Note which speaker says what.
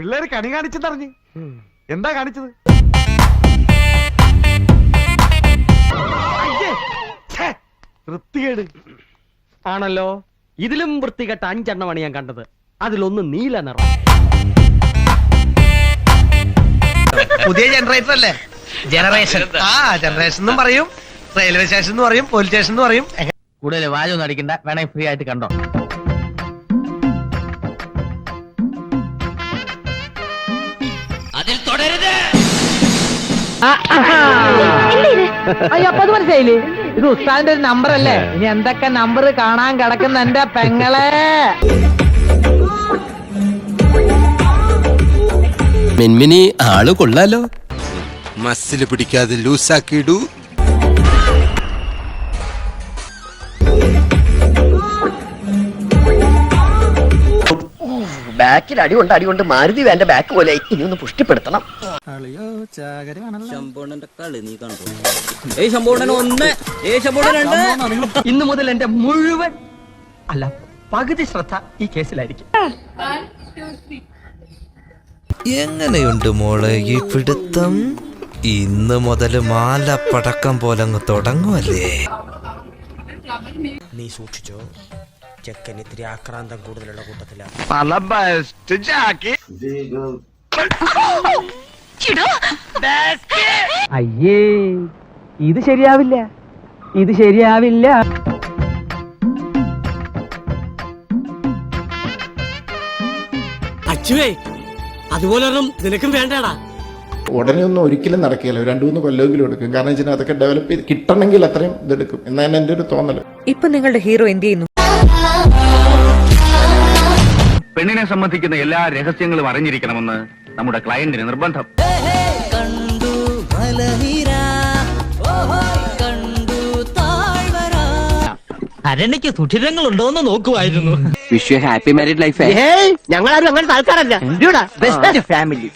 Speaker 1: പിള്ളേര് കണി കാണിച്ചെന്നറിഞ്ഞ്. എന്താ കാണിച്ചത്? വൃത്തികേട്.
Speaker 2: ആണല്ലോ? ഇതിലും വൃത്തികെട്ട അഞ്ചെണ്ണമാണ് ഞാൻ കണ്ടത്. അതിലൊന്ന് നീല നിറം.
Speaker 3: പുതിയ ജനറേറ്റർ അല്ലേ? ജനറേഷൻ ആ ജനറേഷൻ എന്നും പറയും. റെയിൽവേ സ്റ്റേഷൻ എന്ന് പറയും പോലീസ് സ്റ്റേഷൻ എന്ന് പറയും.
Speaker 4: കൂടുതൽ വാചൊന്നും അടിക്കണ്ട. വേണമെങ്കിൽ ഫ്രീ ആയിട്ട് കണ്ടോ?
Speaker 5: അയ്യോ അപ്പൊ അത് മനസ്സിലായില്ലേ? ഇത് ഉസ്താദിന്റെ ഒരു നമ്പർ അല്ലേ? ഇനി എന്തൊക്കെ നമ്പർ കാണാൻ കിടക്കുന്ന എന്റെ പെങ്ങളെ?
Speaker 6: മിൻമിനി ആൾ കൊള്ളാലോ.
Speaker 7: മസ്സിൽ പിടിക്കാതെ ലൂസാക്കിയിടൂ.
Speaker 8: ബാക്കിൽ അടി കൊണ്ട് അടി കൊണ്ട് മാരുതി വേണ്ട ബാക്ക് പോലെ ഇനി ഒന്ന് പുഷ്ടിപ്പെടുത്തണം.
Speaker 2: ഇന്നു മുതൽ എന്റെ മുഴുവൻ അല്ല പകുതി ശ്രദ്ധ ഈ കേസിലായിരിക്കും.
Speaker 9: എങ്ങനെയുണ്ട് മോളെ ഈ പിടുത്തം? ഇന്ന് മുതൽ മാല പടക്കം പോലെ അങ്ങ് തുടങ്ങുമല്ലേ
Speaker 6: നീ സൂക്ഷിച്ചോ? ചെക്കൻ ഇത്തിരി ആക്രാന്തം കൂടുതലുള്ള കൂട്ടത്തില.
Speaker 1: നല്ല ബെസ്റ്റ് ജാക്കി.
Speaker 5: അയ്യേ ഇത് ശരിയാവില്ല. ഇത് ശരിയാവില്ല.
Speaker 2: അച്ചുവേ അതുപോലെ നിനക്കും വേണ്ടടാ.
Speaker 10: ഉടനെ ഒന്നും ഒരിക്കലും നടക്കില്ല. രണ്ടു മൂന്ന് കൊല്ലമെങ്കിലും എടുക്കും. കാരണം വെച്ചാൽ അതൊക്കെ ഡെവലപ്പ് ചെയ്ത് കിട്ടണമെങ്കിൽ അത്രയും ഇതെടുക്കും. എന്നാണ് എന്റെ ഒരു തോന്നൽ
Speaker 5: ഇപ്പൊ നിങ്ങളുടെ ഹീറോ എന്ത് ചെയ്യുന്നു?
Speaker 4: പെണ്ണിനെ സംബന്ധിക്കുന്ന എല്ലാ രഹസ്യങ്ങളും അറിഞ്ഞിരിക്കണമെന്ന് നമ്മുടെ ക്ലയന്റിന് നിർബന്ധം.
Speaker 2: അരണ്യക്ക് സുഷിരങ്ങളുണ്ടോ ഉണ്ടോന്ന് നോക്കുമായിരുന്നു
Speaker 8: വിഷ് ഹാപ്പി മാരീഡ് ലൈഫ്
Speaker 2: ഞങ്ങളാരും അങ്ങനത്തെ ആൾക്കാരല്ല.
Speaker 8: Best family